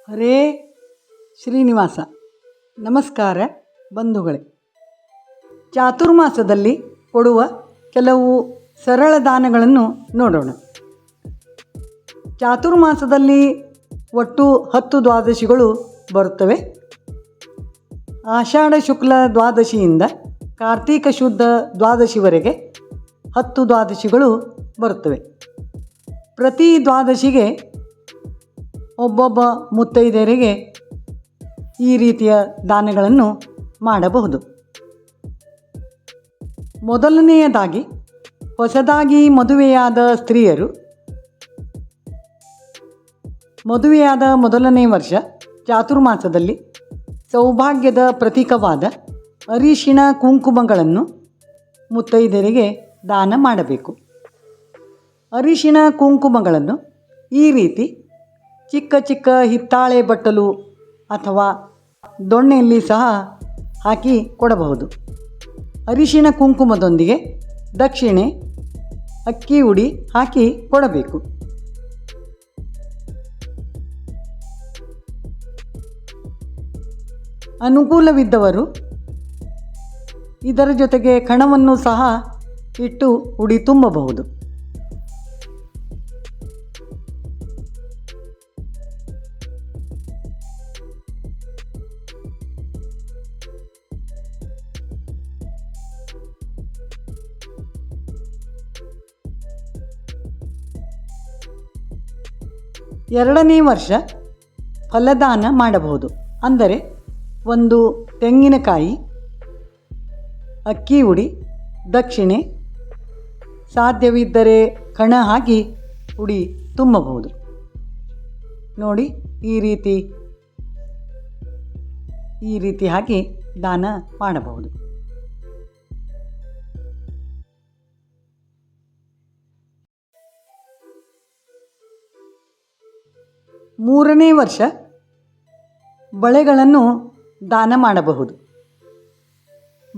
ಹರೇ ಶ್ರೀನಿವಾಸ. ನಮಸ್ಕಾರ ಬಂಧುಗಳೇ. ಚಾತುರ್ಮಾಸದಲ್ಲಿ ಕೊಡುವ ಕೆಲವು ಸರಳ ದಾನಗಳನ್ನು ನೋಡೋಣ. ಚಾತುರ್ಮಾಸದಲ್ಲಿ ಒಟ್ಟು ಹತ್ತು ದ್ವಾದಶಿಗಳು ಬರುತ್ತವೆ. ಆಷಾಢ ಶುಕ್ಲ ದ್ವಾದಶಿಯಿಂದ ಕಾರ್ತೀಕ ಶುದ್ಧ ದ್ವಾದಶಿವರೆಗೆ ಹತ್ತು ದ್ವಾದಶಿಗಳು ಬರುತ್ತವೆ. ಪ್ರತಿ ದ್ವಾದಶಿಗೆ ಒಬ್ಬೊಬ್ಬ ಮುತ್ತೈದೆಯರಿಗೆ ಈ ರೀತಿಯ ದಾನಗಳನ್ನು ಮಾಡಬಹುದು. ಮೊದಲನೆಯದಾಗಿ ಹೊಸದಾಗಿ ಮದುವೆಯಾದ ಸ್ತ್ರೀಯರು ಮದುವೆಯಾದ ಮೊದಲನೇ ವರ್ಷ ಚಾತುರ್ಮಾಸದಲ್ಲಿ ಸೌಭಾಗ್ಯದ ಪ್ರತೀಕವಾದ ಅರಿಶಿಣ ಕುಂಕುಮಗಳನ್ನು ಮುತ್ತೈದೆಯರಿಗೆ ದಾನ ಮಾಡಬೇಕು. ಅರಿಶಿಣ ಕುಂಕುಮಗಳನ್ನು ಈ ರೀತಿ ಚಿಕ್ಕ ಚಿಕ್ಕ ಹಿತ್ತಾಳೆ ಬಟ್ಟಲು ಅಥವಾ ದೊಣ್ಣೆಯಲ್ಲಿ ಸಹ ಹಾಕಿ ಕೊಡಬಹುದು. ಅರಿಶಿಣ ಕುಂಕುಮದೊಂದಿಗೆ ದಕ್ಷಿಣೆ, ಅಕ್ಕಿ ಉಡಿ ಹಾಕಿ ಕೊಡಬೇಕು. ಅನುಕೂಲವಿದ್ದವರು ಇದರ ಜೊತೆಗೆ ಕಣವನ್ನು ಸಹ ಇಟ್ಟು ಉಡಿ ತುಂಬಬಹುದು. ಎರಡನೇ ವರ್ಷ ಫಲದಾನ ಮಾಡಬಹುದು. ಅಂದರೆ ಒಂದು ತೆಂಗಿನಕಾಯಿ, ಅಕ್ಕಿ ಉಡಿ ದಕ್ಷಿಣೆ ಸಾಧ್ಯವಿದ್ದರೆ ಕಣ ಹಾಕಿ ಉಡಿ ತುಂಬಬಹುದು. ನೋಡಿ ಈ ರೀತಿ ಈ ರೀತಿ ಹಾಕಿ ದಾನ ಮಾಡಬಹುದು. ಮೂರನೇ ವರ್ಷ ಬಳೆಗಳನ್ನು ದಾನ ಮಾಡಬಹುದು.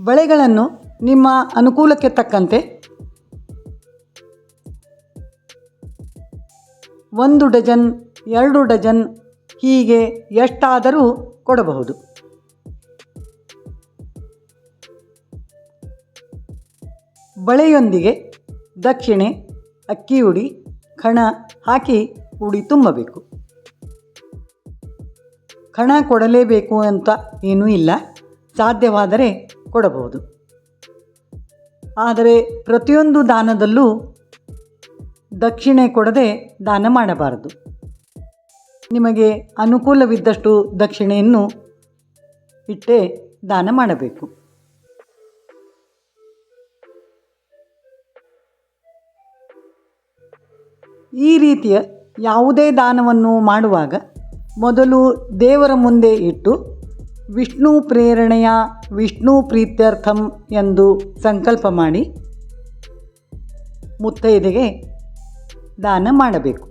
ಬಳೆಗಳನ್ನು ನಿಮ್ಮ ಅನುಕೂಲಕ್ಕೆ ತಕ್ಕಂತೆ ಒಂದು ಡಜನ್, ಎರಡು ಡಜನ್, ಹೀಗೆ ಎಷ್ಟಾದರೂ ಕೊಡಬಹುದು. ಬಳೆಯೊಂದಿಗೆ ದಕ್ಷಿಣೆ ಅಕ್ಕಿ ಉಡಿ ಕಣ ಹಾಕಿ ಉಡಿ ತುಂಬಬೇಕು. ಕಣ ಕೊಡಲೇಬೇಕು ಅಂತ ಏನೂ ಇಲ್ಲ. ಸಾಧ್ಯವಾದರೆ ಕೊಡಬಹುದು. ಆದರೆ ಪ್ರತಿಯೊಂದು ದಾನದಲ್ಲೂ ದಕ್ಷಿಣೆ ಕೊಡದೆ ದಾನ ಮಾಡಬಾರದು. ನಿಮಗೆ ಅನುಕೂಲವಿದ್ದಷ್ಟು ದಕ್ಷಿಣೆಯನ್ನು ಇಟ್ಟೇ ದಾನ ಮಾಡಬೇಕು. ಈ ರೀತಿಯ ಯಾವುದೇ ದಾನವನ್ನು ಮಾಡುವಾಗ ಮೊದಲು ದೇವರ ಮುಂದೆ ಇಟ್ಟು ವಿಷ್ಣು ಪ್ರೇರಣೆಯ ವಿಷ್ಣು ಪ್ರೀತ್ಯರ್ಥಂ ಎಂದು ಸಂಕಲ್ಪ ಮಾಡಿ ಮುತ್ತೈದೆಗೆ ದಾನ ಮಾಡಬೇಕು.